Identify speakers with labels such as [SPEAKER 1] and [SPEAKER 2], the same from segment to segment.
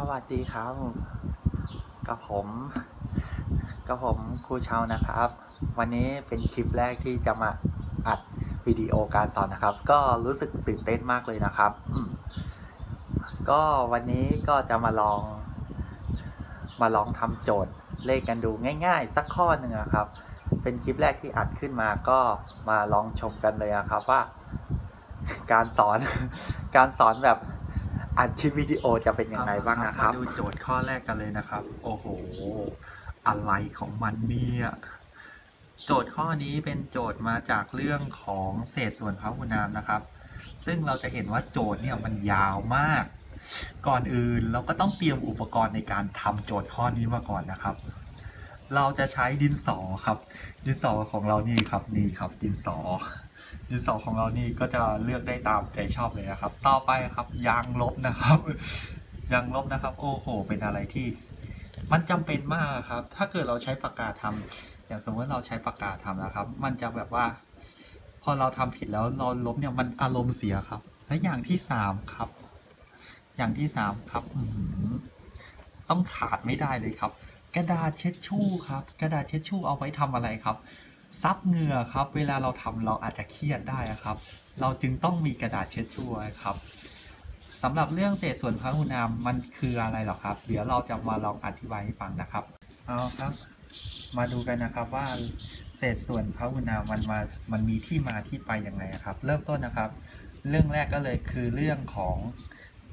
[SPEAKER 1] สวัสดีครับ กับผมกับผมครูเชานะครับ วันนี้เป็นคลิปแรกที่จะมาอัดวิดีโอการสอนนะครับ ก็รู้สึกตื่นเต้นมากเลยนะครับ ก็วันนี้ก็จะมาลอง มาลองทำโจทย์เลขกันดูง่าย ๆ สักข้อหนึ่งนะครับ เป็นคลิปแรกที่อัดขึ้นมาก็มาลองชมกันเลยนะครับว่า การสอนการสอนแบบ อัดคลิปวิดีโอจะเป็นยังไงบ้างนะครับ
[SPEAKER 2] มาดูโจทย์ข้อแรกกันเลยนะครับ โอ้โห อะไรของมันเนี่ยโจทย์ข้อนี้เป็นโจทย์มาจากเรื่องของเศษส่วนพหุนามนะครับ ซึ่งเราจะเห็นว่าโจทย์เนี่ยมันยาวมาก ก่อนอื่นเราก็ต้องเตรียมอุปกรณ์ในการทำโจทย์ข้อนี้มาก่อนนะครับ เราจะใช้ดินสอครับ ดินสอของเรานี่ครับนี่ครับดินสอ ดินสอของเรานี่ก็จะเลือกได้ตามใจชอบเลยนะครับ ต่อไปครับยางลบนะครับ ยางลบนะครับ โอ้โห เป็นอะไรที่ มันจำเป็นมากครับ ถ้าเกิดเราใช้ปากกาทำอย่างสมมติเราใช้ปากกาทำนะครับ มันจะแบบว่า พอเราทำผิดแล้วเราลบเนี่ยมันอารมณ์เสียครับ และอย่างที่สามครับ อย่างที่สามครับต้องขาดไม่ได้เลยครับ กระดาษเช็ดชู่ครับ กระดาษเช็ดชู่เอาไว้ทำอะไรครับ ซับเหงื่อครับ เวลาเราทำเราอาจจะเครียดได้ครับ เราจึงต้องมีกระดาษเช็ดชู่วครับสำหรับเรื่องเศษส่วนพหุนามมันคืออะไรหรอครับ เดี๋ยวเราจะมาลองอธิบายให้ฟังนะครับ เอาครับ มาดูกันนะครับว่าเศษส่วนพหุนามมันมา มันมีที่มาที่ไปยังไงครับ เริ่มต้นนะครับ เรื่องแรกก็เลยคือเรื่องของ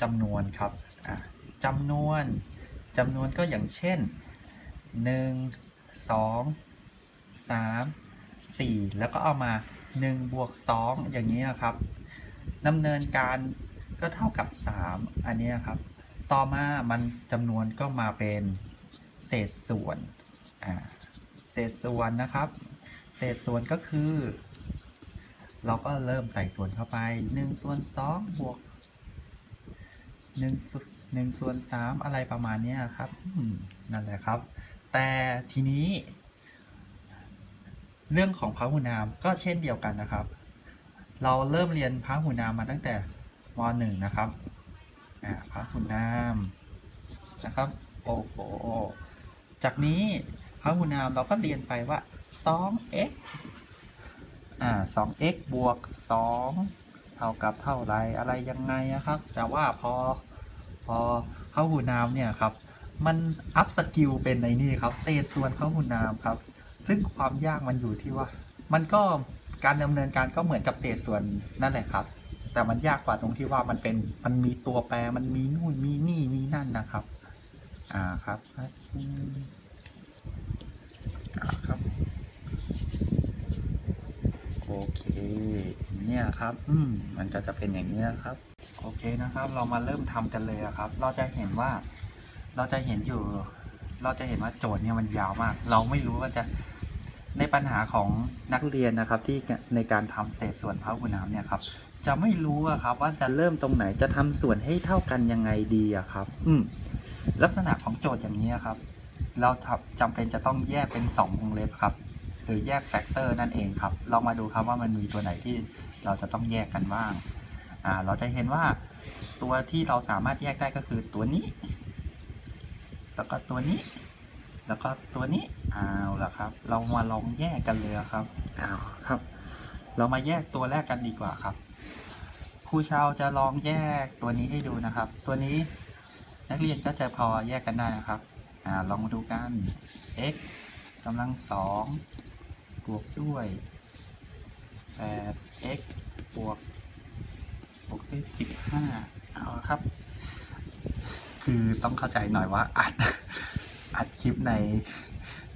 [SPEAKER 2] จำนวนครับอะจำนวนจำนวนก็อย่างเช่น 1 2 3 4 แล้วก็เอามา1บวก2อย่างนี้ครับดำเนินการก็เท่ากับ 3 อันนี้ครับ ต่อมามันจำนวนก็มาเป็นเศษส่วนอ่าเศษส่วนนะครับ เศษส่วนก็คือ เราก็เริ่มใส่ส่วนเข้าไป1ส่วน2บวก1ส่วน1ส่วน3อะไรประมาณนี้ครับนั่นแหละครับ แต่ทีนี้ เรื่องของพหุนามก็เช่นเดียวกันนะครับ เราเริ่มเรียนพหุนามมาตั้งแต่ม .1 นะครับอ่าพหุนามนะครับโอ้โหจากนี้พหุนามเราก็เรียนไปว่า 2x อ่า 2x บวก 2 เท่ากับเท่าไรอะไรยังไงนะครับ แต่ว่าพอพอพหุนามเนี่ยครับ มันอัพสกิลเป็นในนี่ครับ เศษส่วนพหุนามครับ ซึ่งความยากมันอยู่ที่ว่า มันก็การดำเนินการก็เหมือนกับเศษส่วนนั่นแหละครับ แต่มันยากกว่าตรงที่ว่ามันเป็นมันมีตัวแปรมันมีนู่นมีนี่มีนั่นนะครับ อ่าครับอ่าครับโอเคเนี่ยครับ อืมมันก็จะเป็นอย่างนี้ยครับ โอเคนะครับ เรามาเริ่มทำกันเลยครับ เราจะเห็นว่า เราจะเห็นอยู่ เราจะเห็นว่าโจทย์เนี่ยมันยาวมาก เราไม่รู้ว่าจะ ในปัญหาของนักเรียนนะครับที่ในการทำเศษส่วนพหุนามเนี่ยครับจะไม่รู้อะครับว่าจะเริ่มตรงไหนจะทำส่วนให้เท่ากันยังไงดีอะครับ อืมลักษณะของโจทย์อย่างนี้ครับ เราจำเป็นจะต้องแยกเป็น 2 วงเล็บครับ หรือแยกแฟกเตอร์นั่นเองครับเรามาดูครับว่ามันมีตัวไหนที่เราจะต้องแยกกันบ้างอ่าเราจะเห็นว่าตัวที่เราสามารถแยกได้ก็คือตัวนี้ แล้วก็ตัวนี้ แล้วก็ตัวนี้เอาละครับ เรามาลองแยกกันเลยครับเอาครับ เรามาแยกตัวแรกกันดีกว่าครับครูชาวจะลองแยกตัวนี้ให้ดูนะครับ ตัวนี้นักเรียนก็จะพอแยกกันได้นะครับอ่าลองมาดูกัน x กำลังสองบวกด้วย 8x บวกบวกด้วย15เอาละครับ คือต้องเข้าใจหน่อยว่าอัด อัดคลิปใน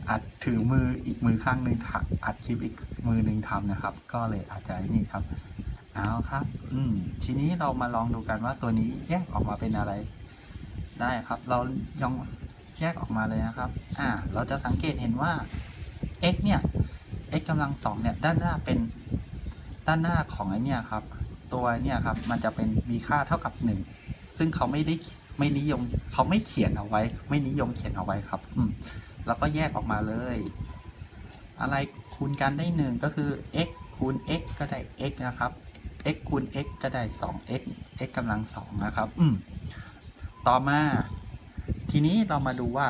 [SPEAKER 2] อัดถือมืออีกมือข้างหนึ่งถักอัดคลิปอีกมือหนึ่งทำนะครับ ก็เลยอาจจะนี่ครับเอาครับ อืม ทีนี้เรามาลองดูกันว่าตัวนี้แยกออกมาเป็นอะไร ได้ครับ เรายองแยกออกมาเลยนะครับ อ่า เราจะสังเกตเห็นว่า x เนี่ย x กำลังสองเนี่ย ด้านหน้าเป็น ด้านหน้าของไอเนี่ยครับ ตัวเนี่ยครับ มันจะเป็นมีค่าเท่ากับหนึ่งซึ่งเขาไม่ได้ ไม่นิยมเขาไม่เขียนเอาไว้ ไม่นิยมเขียนเอาไว้ครับ อืมแล้วก็แยกออกมาเลย อะไรคูณกันได้หนึ่งก็คือ x คูณ x ก็ได้ x นะครับ x คูณ x ก็ได้ 2x x กำลังสองนะครับ อืมต่อมา ทีนี้เรามาดูว่า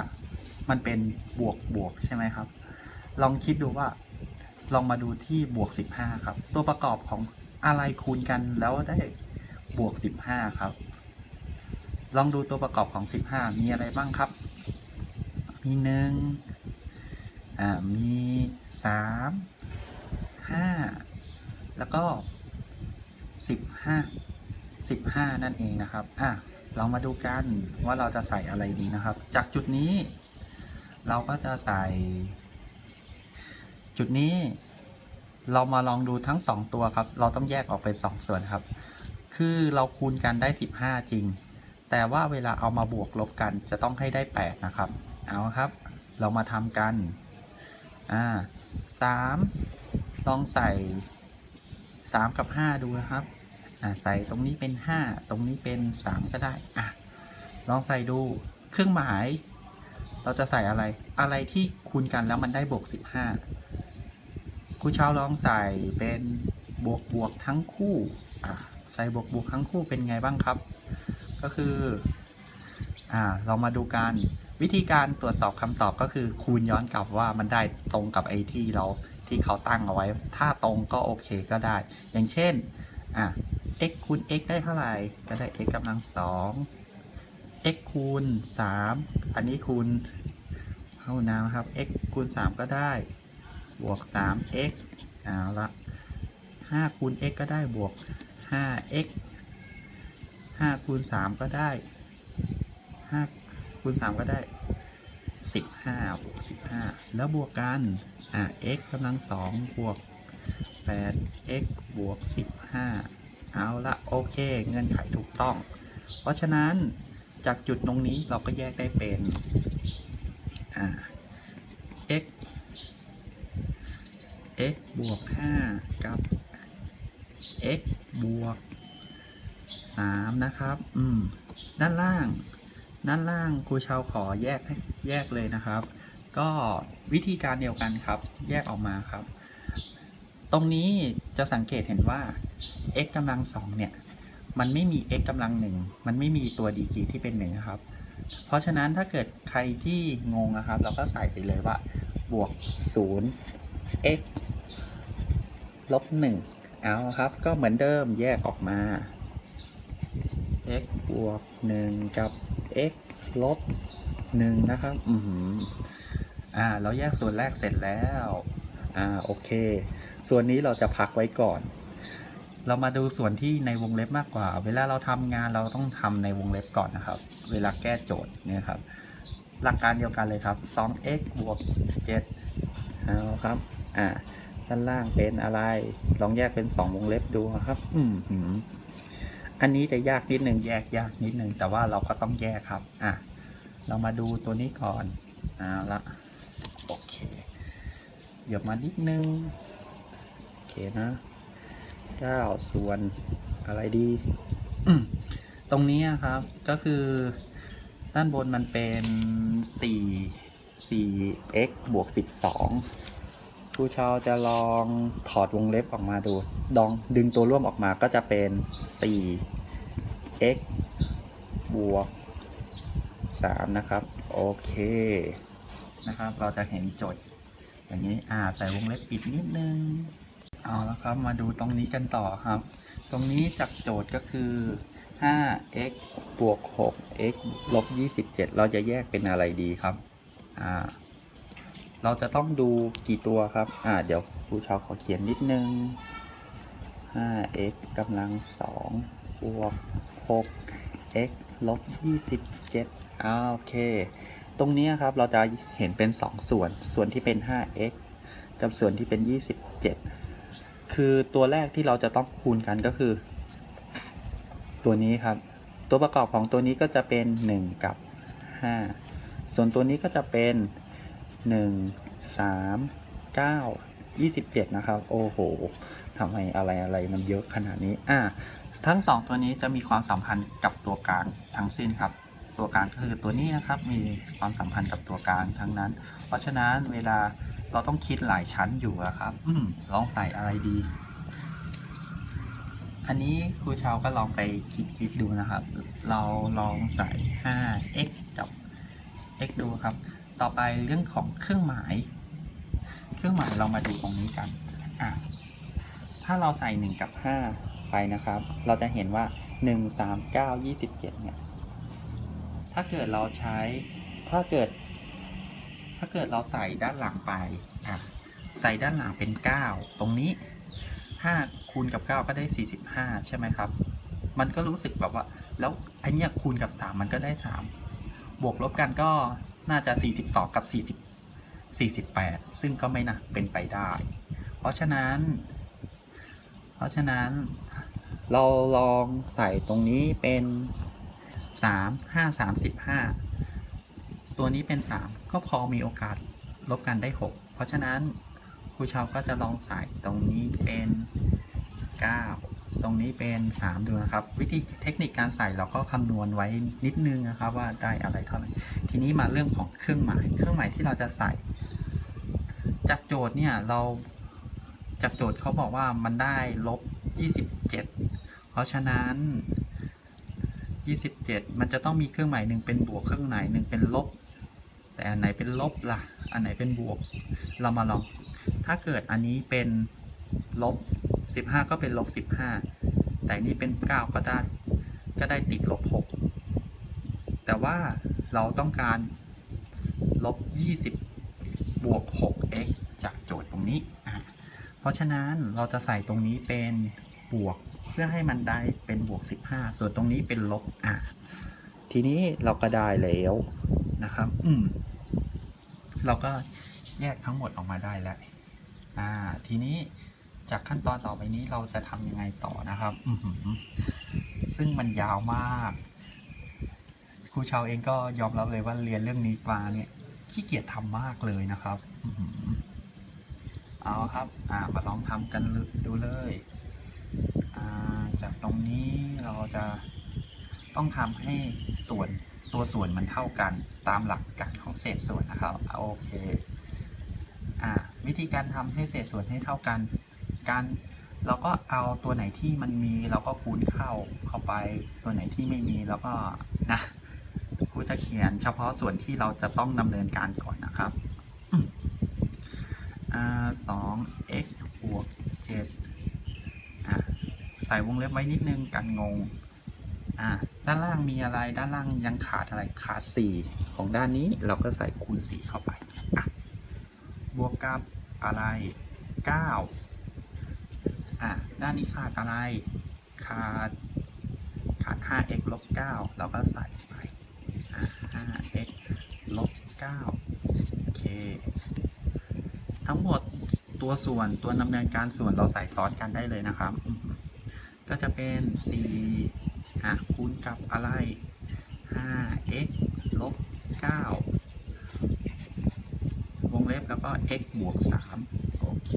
[SPEAKER 2] มันเป็นบวกบวกใช่ไหมครับ ลองคิดดูว่า ลองมาดูที่บวก 15 ครับ ตัวประกอบของอะไรคูณกันแล้วได้บวก 15 ครับ ลองดูตัวประกอบของ 15 มีอะไรบ้างครับ มีหนึ่งอ่ามีสามห้าแล้วก็สิบห้าสิบห้านั่นเองนะครับอะเรามาดูกันว่าเราจะใส่อะไรดีนะครับ จากจุดนี้ เราก็จะใส่ จุดนี้ เรามาลองดูทั้งสองตัวครับ เราต้องแยกออกเป็นสองส่วนครับ คือเราคูณกันได้สิบห้าจริง แต่ว่าเวลาเอามาบวกลบกันจะต้องให้ได้แปดนะครับ เอาครับ เรามาทำกัน อ่าสามลองใส่สามกับห้าดูนะครับ อ่าใส่ตรงนี้เป็นห้าตรงนี้เป็นสามก็ได้ อะ ลองใส่ดูเครื่องหมาย เราจะใส่อะไร อะไรที่คูณกันแล้วมันได้บวกสิบห้าครูเช้าลองใส่เป็นบวกบวกทั้งคู่ อะ ใส่บวกบวกทั้งคู่เป็นไงบ้างครับ ก็คืออ่าเรามาดูกันวิธีการตรวจสอบคำตอบก็คือคูณย้อนกลับว่ามันได้ตรงกับไอที่เราที่เขาตั้งเอาไว้ ถ้าตรงก็โอเคก็ได้ อย่างเช่นอะ x คูณ x ได้เท่าไหร่ ก็ได้ x กำลังสอง x คูณสามอันนี้คูณเท่าน้ำครับ x คูณสามก็ได้ บวกสาม x เอาละห้าคูณ x ก็ได้บวกห้า x ห้าคูณสามก็ได้ห้าคูณสามก็ได้สิบห้าบวกสิบห้าแล้วบวกกันอะ x กำลังสองบวกแปด x บวกสิบห้าเอาละโอเค เงื่อนไขถูกต้อง เพราะฉะนั้นจากจุดตรงนี้เราก็แยกได้เป็น อ่า x x บวกห้ากับ x บวกสาม นะครับ อืม ด้านล่าง ด้านล่างครูชาวขอแยกให้แยกเลยนะครับ ก็วิธีการเดียวกันครับ แยกออกมาครับ ตรงนี้จะสังเกตเห็นว่า x กำลังสองเนี่ย มันไม่มี x กำลังหนึ่งมันไม่มีตัวดีกรีที่เป็นหนึ่งนะครับ เพราะฉะนั้นถ้าเกิดใครที่งงนะครับ เราก็ใส่ไปเลยว่า บวกศูนย์ x ลบหนึ่งเอาครับ ก็เหมือนเดิมแยกออกมา x บวกหนึ่งกับ x ลบหนึ่งนะครับ อือหืออ่า เราแยกส่วนแรกเสร็จแล้ว อ่า โอเค ส่วนนี้เราจะพักไว้ก่อน เรามาดูส่วนที่ในวงเล็บมากกว่า เวลาเราทำงานเราต้องทำในวงเล็บก่อนนะครับ เวลาแก้โจทย์เนี่ยครับ หลักการเดียวกันเลยครับ 2x บวก7เอาครับ อ่า ด้านล่างเป็นอะไร ลองแยกเป็น 2 วงเล็บดูครับ อืมหืม อันนี้จะยากนิดหนึ่งแยกยากนิดหนึ่งแต่ว่าเราก็ต้องแยกครับ อะ เรามาดูตัวนี้ก่อนเอาละโอเคเหยียบมานิดนึง โอเคนะเก้าส่วนอะไรดี ตรงนี้ครับก็คือด้านบนมันเป็นสี่สี่ x บวกสิบสอง ครูชาวจะลองถอดวงเล็บออกมาดู ดองดึงตัวร่วมออกมาก็จะเป็นสี่ x บวกสามนะครับ โอเค นะครับ เราจะเห็นโจทย์อย่างนี้ อ่า ใส่วงเล็บปิดนิดนึง เอาละครับ มาดูตรงนี้กันต่อครับ ตรงนี้จากโจทย์ก็คือ 5x บวก 6x ลบ 27 เราจะแยกเป็นอะไรดีครับ อ่า เราจะต้องดูกี่ตัวครับ อ่า เดี๋ยวครูชาวขอเขียนนิดนึง 5x กำลัง2บวก 6x ลบ 27อ่าโอเค ตรงนี้ครับเราจะเห็นเป็น 2 ส่วน ส่วนที่เป็น 5x กับส่วนที่เป็น 27 คือตัวแรกที่เราจะต้องคูณกันก็คือ ตัวนี้ครับ ตัวประกอบของตัวนี้ก็จะเป็น 1 กับ 5 ส่วนตัวนี้ก็จะเป็น 1 3 9 27นะครับ โอ้โหทำไมอะไรอะไรมันเยอะขนาดนี้ อ่า ทั้งสองตัวนี้จะมีความสัมพันธ์กับตัวกลางทั้งสิ้นครับ ตัวกลางก็คือตัวนี้นะครับ มีความสัมพันธ์กับตัวกลางทั้งนั้น เพราะฉะนั้นเวลาเราต้องคิดหลายชั้นอยู่อะครับ อืมลองใส่อะไรดี อันนี้ครูชาวก็ลองไปคิดคิดดูนะครับ เราลองใส่ 5x กับ x ดูครับ ต่อไปเรื่องของเครื่องหมาย เครื่องหมายเรามาดูตรงนี้กันอะถ้าเราใส่ 1 กับ 5 ไปนะครับ เราจะเห็นว่า 1 3 9 27เนี่ยถ้าเกิดเราใช้ถ้าเกิด ถ้าเกิดเราใส่ด้านหลังไปอะใส่ด้านหลังเป็น 9 ตรงนี้ 5 คูณกับ 9 ก็ได้ 45 ใช่ไหมครับ มันก็รู้สึกแบบว่า แล้วไอเนี้ยคูณกับ 3 มันก็ได้ 3 บวกลบกันก็ น่าจะ 42 กับ 40 48 ซึ่งก็ไม่น่าเป็นไปได้ เพราะฉะนั้น เพราะฉะนั้นเราลองใส่ตรงนี้เป็น 3 5 35 ตัวนี้เป็น 3 ก็พอมีโอกาสลบกันได้ 6 เพราะฉะนั้นครูชาวก็จะลองใส่ตรงนี้เป็น 9 ตรงนี้เป็น 3 ดูนะครับ วิธีเทคนิคการใส่เราก็คำนวณไว้นิดนึงนะครับ ว่าได้อะไรเท่าไหร่ทีนี้มาเรื่องของเครื่องหมาย เครื่องหมายที่เราจะใส่ จากโจทย์เนี่ยเราจากโจทย์เขาบอกว่ามันได้ลบ 27 เพราะฉะนั้น 27 มันจะต้องมีเครื่องหมายหนึ่งเป็นบวกเครื่องหมายหนึ่งเป็นลบ แต่อันไหนเป็นลบล่ะ อันไหนเป็นบวก เรามาลอง ถ้าเกิดอันนี้เป็นลบ 15 ก็เป็นลบ 15 แต่นนี้เป็น 9 ก็ได้ ก็ได้ติดลบ 6 แต่ว่าเราต้องการลบ 20 บวก 6x จากโจทย์ตรงนี้ เพราะฉะนั้นเราจะใส่ตรงนี้เป็นบวกเพื่อให้มันได้เป็นบวก 15 ส่วนตรงนี้เป็นลบ อะ ทีนี้เราก็ได้แล้วนะครับ อืม เราก็แยกทั้งหมดออกมาได้แล้ว อ่า ทีนี้ จากขั้นตอนต่อไปนี้เราจะทำยังไงต่อนะครับอืซึ่งมันยาวมากครูชาวเองก็ยอมรับเลยว่าเรียนเรื่องนี้มาเนี่ยขี้เกียจทำมากเลยนะครับอือหือเอาครับอ่ามาลองทำกันดูเลยอ่าจากตรงนี้เราจะต้องทำให้ส่วนตัวส่วนมันเท่ากันตามหลักการของเศษส่วนนะครับโอเคอ่าวิธีการทำให้เศษส่วนให้เท่ากัน การเราก็เอาตัวไหนที่มันมีเราก็คูณเข้าเข้าไป ตัวไหนที่ไม่มีเราก็นะครูจะเขียนเฉพาะส่วนที่เราจะต้องดำเนินการก่อนนะครับอสอง x บวกเจ็ดใส่วงเล็บไว้นิดนึงกันงง อ่า ด้านล่างมีอะไร ด้านล่างยังขาดอะไร ขาดสี่ของด้านนี้เราก็ใส่คูณสี่เข้าไป บวกกับอะไรเก้า ด้านนี้ขาดอะไร ขาด ขาด 5x ลบ 9 เราก็ใส่ไป 5x ลบ 9 โอเค ทั้งหมดตัวส่วนตัวดำเนินการส่วนเราใส่ซ้อนกันได้เลยนะครับ ก็จะเป็น4อะคูณกับอะไร 5x ลบ 9 วงเล็บแล้วก็ x บวก 3 โอเค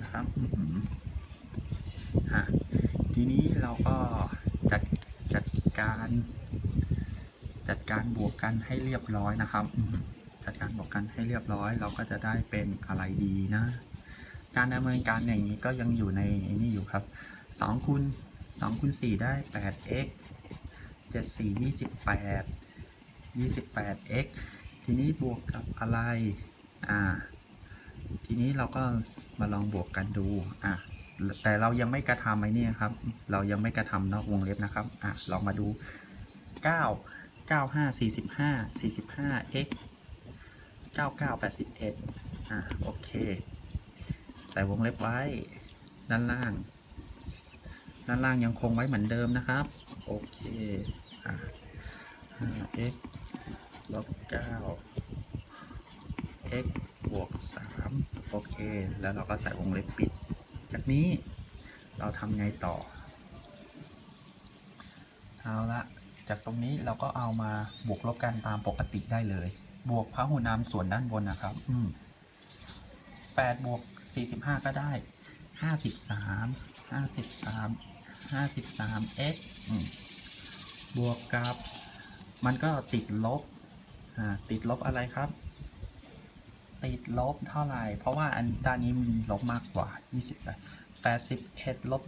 [SPEAKER 2] นะครับ ทีนี้เราก็จัดจัดการ จัดการบวกกันให้เรียบร้อยนะครับ จัดการบวกกันให้เรียบร้อย เราก็จะได้เป็นอะไรดีนะ การดำเนินการอย่างนี้ก็ยังอยู่ในนี่อยู่ครับ2คูณ2คูณ4ได้ 8x 7 4 28 28x ทีนี้บวกกับอะไร อ่า ทีนี้เราก็มาลองบวกกันดู อะ แต่เรายังไม่กระทำไอ้นี่ครับ เรายังไม่กระทำนอกวงเล็บนะครับอะลองมาดู 9 9 5 45 45 x 99 81อะโอเค ใส่วงเล็บไว้ ด้านล่าง ด้านล่างยังคงไว้เหมือนเดิมนะครับ โอเคอะ 5x ลบ9 x บวก3โอเค แล้วเราก็ใส่วงเล็บปิด จากนี้เราทำไงต่อ เอาละจากตรงนี้เราก็เอามาบวกลบกันตามปกติได้เลย บวกพหุนามส่วนด้านบนนะครับ อืม8บวก45ก็ได้53 53 53 x อืมบวกกับ มันก็ติดลบ ติดลบอะไรครับ ติดลบเท่าไหร่ เพราะว่าอันด้านนี้มีลบมากกว่า 28 81ลบ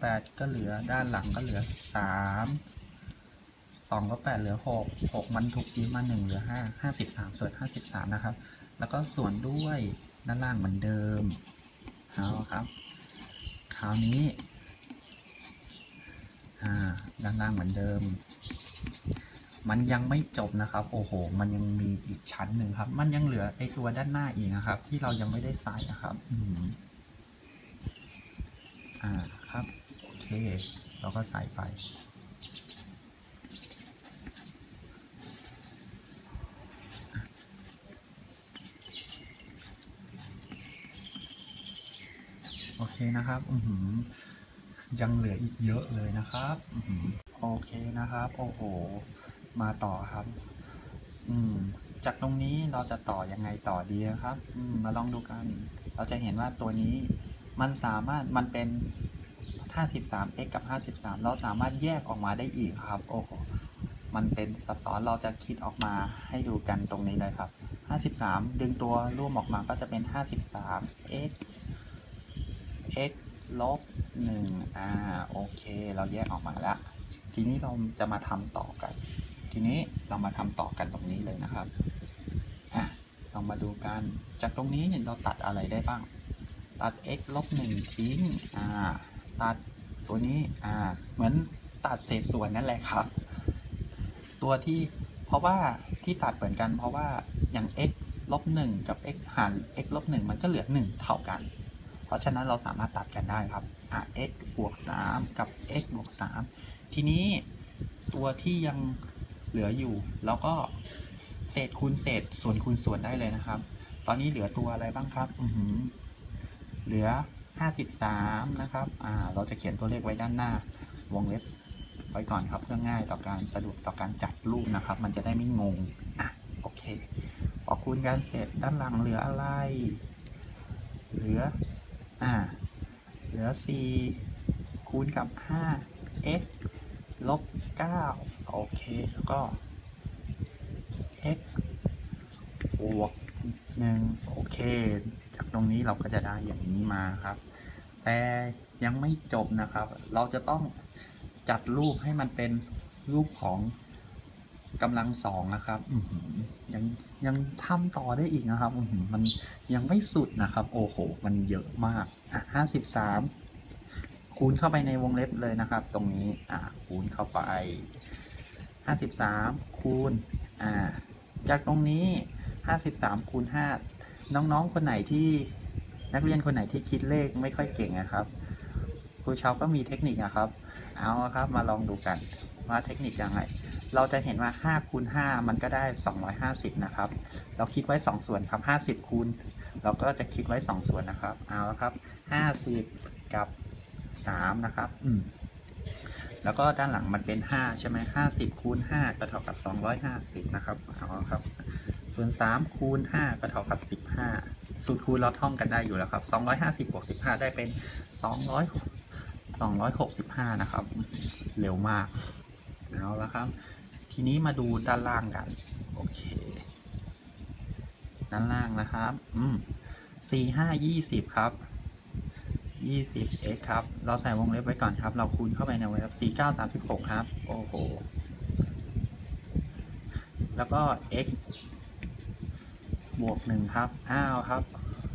[SPEAKER 2] 28 ก็เหลือด้านหลังก็เหลือ3สองลบแปดเหลือหกหกมันถูกยิ้มมาหนึ่งเหลือห้าห้าสิบสามส่วนห้าสิบสามนะครับ แล้วก็ส่วนด้วยด้านล่างเหมือนเดิมเอาครับ คราวนี้ อ่า ด้านล่างเหมือนเดิม มันยังไม่จบนะครับ โอ้โห มันยังมีอีกชั้นหนึ่งครับ มันยังเหลือไอตัวด้านหน้าอีกนะครับ ที่เรายังไม่ได้ใส่นะครับ อืมอ่าครับ โอเค เราก็ใส่ไปโอเคนะครับ อืยังเหลืออีกเยอะเลยนะครับอืโอเคนะครับ โอ้โห มาต่อครับ อืม จากตรงนี้เราจะต่อยังไงต่อดีครับ อืม มาลองดูกัน เราจะเห็นว่าตัวนี้มันสามารถมันเป็น 53 x กับ 53 เราสามารถแยกออกมาได้อีกครับ โอ้โห มันเป็นซับซ้อนเราจะคิดออกมาให้ดูกันตรงนี้เลยครับ 53 ดึงตัวร่วมออกมาก็จะเป็น 53 x x ลบ1อ่า โอเค เราแยกออกมาแล้ว ทีนี้เราจะมาทำต่อกัน ทีนี้เรามาทำต่อกันตรงนี้เลยนะครับอะเรามาดูกัน จากตรงนี้เราตัดอะไรได้บ้าง ตัด x ลบ1ทิ้งอ่าตัดตัวนี้อ่าเหมือนตัดเศษส่วนนั่นแหละครับ ตัวที่เพราะว่าที่ตัดเหมือนกัน เพราะว่าอย่าง x ลบ1กับ x หาร x ลบ1มันก็เหลือ1เท่ากัน เพราะฉะนั้นเราสามารถตัดกันได้ครับอะ x บวก3กับ x บวก3ทีนี้ตัวที่ยัง เหลืออยู่ แล้วก็เศษคูณเศษส่วนคูณส่วนได้เลยนะครับ ตอนนี้เหลือตัวอะไรบ้างครับอือหือเหลือ 53 นะครับอ่าเราจะเขียนตัวเลขไว้ด้านหน้า วงเล็บไว้ก่อนครับเพื่อง่ายต่อการสะดวกต่อการจัดรูปนะครับ มันจะได้ไม่งงอะโอเคพอคูณกันเสร็จด้านหลังเหลืออะไร เหลืออ่าเหลือ 4 คูณกับ 5 x ลบ 9 โอเค แล้วก็ x บวก1โอเค จากตรงนี้เราก็จะได้อย่างนี้มาครับ แต่ยังไม่จบนะครับ เราจะต้องจัดรูปให้มันเป็นรูปของกำลังสองนะครับยังยังทำต่อได้อีกนะครับมันยังไม่สุดนะครับ โอ้โห มันเยอะมากห้าสิบสามคูณเข้าไปในวงเล็บเลยนะครับ ตรงนี้ อ่าคูณเข้าไป ห้าสิบสามคูณอ่าจากตรงนี้ห้าสิบสามคูณห้าน้องๆ คนไหนที่นักเรียนคนไหนที่คิดเลขไม่ค่อยเก่งนะครับ ครูเชาก็มีเทคนิคนะครับ เอาครับมาลองดูกันว่าเทคนิคยังไง เราจะเห็นว่า 5 คูณ 5 มันก็ได้ 250 นะครับ เราคิดไว้ 2 ส่วนครับ 50 คูณ เราก็จะคิดไว้ 2 ส่วนนะครับ เอาครับ 50 กับ 3 นะครับ อืม แล้วก็ด้านหลังมันเป็น 5 ใช่ไหม50คูณ5ก็เท่ากับ250นะครับเอาละครับ ส่วน3คูณ5ก็เท่ากับ15สูตรคูณเราท่องกันได้อยู่แล้วครับ250บวก15ได้เป็น200 265นะครับ เร็วมากเอาละครับ ทีนี้มาดูด้านล่างกัน โอเค ด้านล่างนะครับ อืมสี่ห้ายี่สิบครับ ยี่สิบ x ครับ เราใส่วงเล็บไว้ก่อนครับ เราคูณเข้าไปในวงเล็บสี่เก้าสามสิบหกครับ โอ้โห แล้วก็ x บวกหนึ่งครับ อ้าวครับ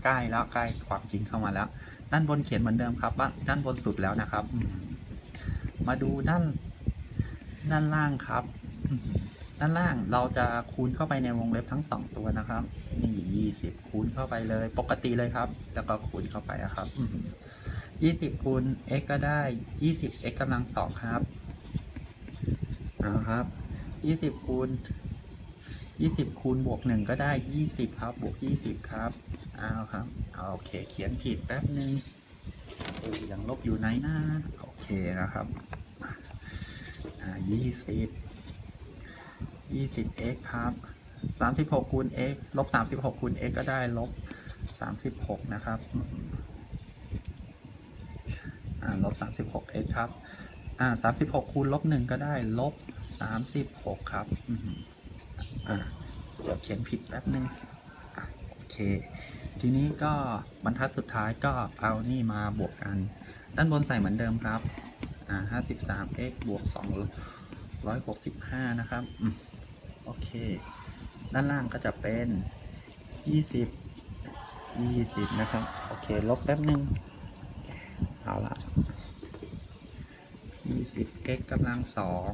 [SPEAKER 2] ใกล้แล้วใกล้ความจริงเข้ามาแล้ว ด้านบนเขียนเหมือนเดิมครับว่าด้านบนสุดแล้วนะครับ มาดูด้านด้านล่างครับ ด้านล่างเราจะคูณเข้าไปในวงเล็บทั้งสองตัวนะครับ นี่ยี่สิบคูณเข้าไปเลย ปกติเลยครับ แล้วก็คูณเข้าไปอะครับ ยี่สิบคูณ x ก็ได้ยี่สิบ x กำลังสองครับเอาครับยี่สิบคูณยี่สิบคูณบวกหนึ่งก็ได้ยี่สิบครับ บวกยี่สิบครับเอาครับเอาโอเค เขียนผิดแป๊บหนึ่งเออยังลบอยู่ไหนนะโอเคนะครับอ่ายี่สิบยี่สิบ x ครับสามสิบหกคูณ x ลบสามสิบหกคูณ x ก็ได้ลบสามสิบหกนะครับ ลบสามสิบหก x ครับอ่าสามสิบหกคูณลบหนึ่งก็ได้ลบสามสิบหกครับอืมอ่าเดี๋ยวเขียนผิดแป๊บนึงอะโอเค ทีนี้ก็บรรทัดสุดท้ายก็เอานี่มาบวกกัน ด้านบนใส่เหมือนเดิมครับอ่า53 x บวก2ร้อยหกสิบห้านะครับอืมโอเค ด้านล่างก็จะเป็นยี่สิบยี่สิบนะครับ โอเค ลบแป๊บนึง เอาละยี่สิบ x กำลังสอง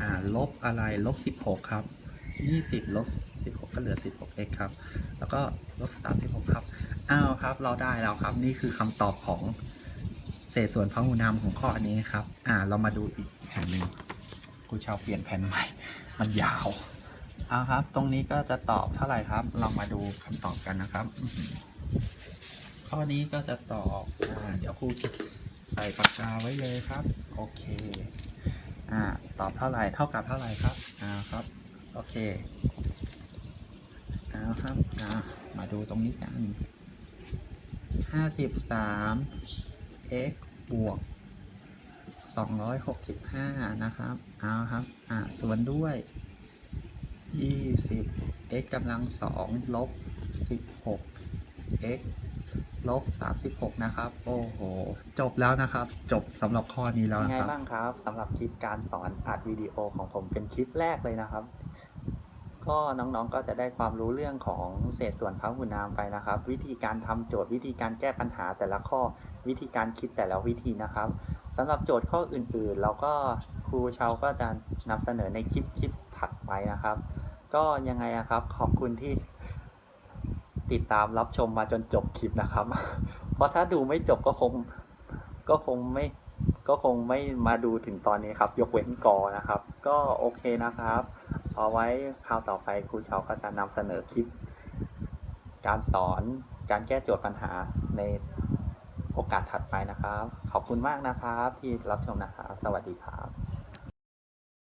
[SPEAKER 2] อ่าลบอะไรลบสิบหกครับยี่สิบลบสิบหกก็เหลือสิบหก x ครับ แล้วก็ลบสามสิบหกครับอ้าวครับ เราได้แล้วครับ นี่คือคำตอบของเศษส่วนพหุนามของข้อนี้ครับ อ่า เรามาดูอีกแผ่นหนึ่งกูชาวเปลี่ยนแผ่นใหม่ มันยาวเอาครับ ตรงนี้ก็จะตอบเท่าไหร่ครับ เรามาดูคำตอบกันนะครับ ข้อนี้ก็จะตอบอ่าเดี๋ยวครูใส่ปากกาไว้เลยครับ โอเคอ่าตอบเท่าไหร่เท่ากับเท่าไหร่ครับอ่าครับ โอเคเอาครับอ่ามาดูตรงนี้กันห้าสิบสาม x บวกสองร้อยหกสิบห้านะครับ เอาครับ อ่าส่วนด้วยยี่สิบ x กำลังสองลบสิบหก x ลบสามสิบหกนะครับ โอ้โห จบแล้วนะครับ จบสำหรับข้อนี้แล้ว
[SPEAKER 1] น
[SPEAKER 2] นะ
[SPEAKER 1] ไง
[SPEAKER 2] ครับ
[SPEAKER 1] บ้างครับสำหรับคลิปการสอนอัดวิดีโอของผมเป็นคลิปแรกเลยนะครับ ก็น้องๆก็จะได้ความรู้เรื่องของเศษส่วนพหุนามไปนะครับ วิธีการทำโจทย์วิธีการแก้ปัญหาแต่ละข้อวิธีการคิดแต่ละวิธีนะครับสำหรับโจทย์ข้ออื่นๆ เราก็ครูเชาก็จะนำเสนอในคลิปคลิปถัดไปนะครับ ก็ยังไงอะครับขอบคุณที่ ติดตามรับชมมาจนจบคลิปนะครับ เพราะถ้าดูไม่จบก็คงก็คงไม่ก็คงไม่มาดูถึงตอนนี้ครับ ยกเว้นกอนะครับ ก็โอเคนะครับเอาไว้คราวต่อไปครูเชาก็จะนำเสนอคลิป การสอนการแก้โจทย์ปัญหาในโอกาสถัดไปนะครับ ขอบคุณมากนะครับที่รับชมนะครับ สวัสดีครับ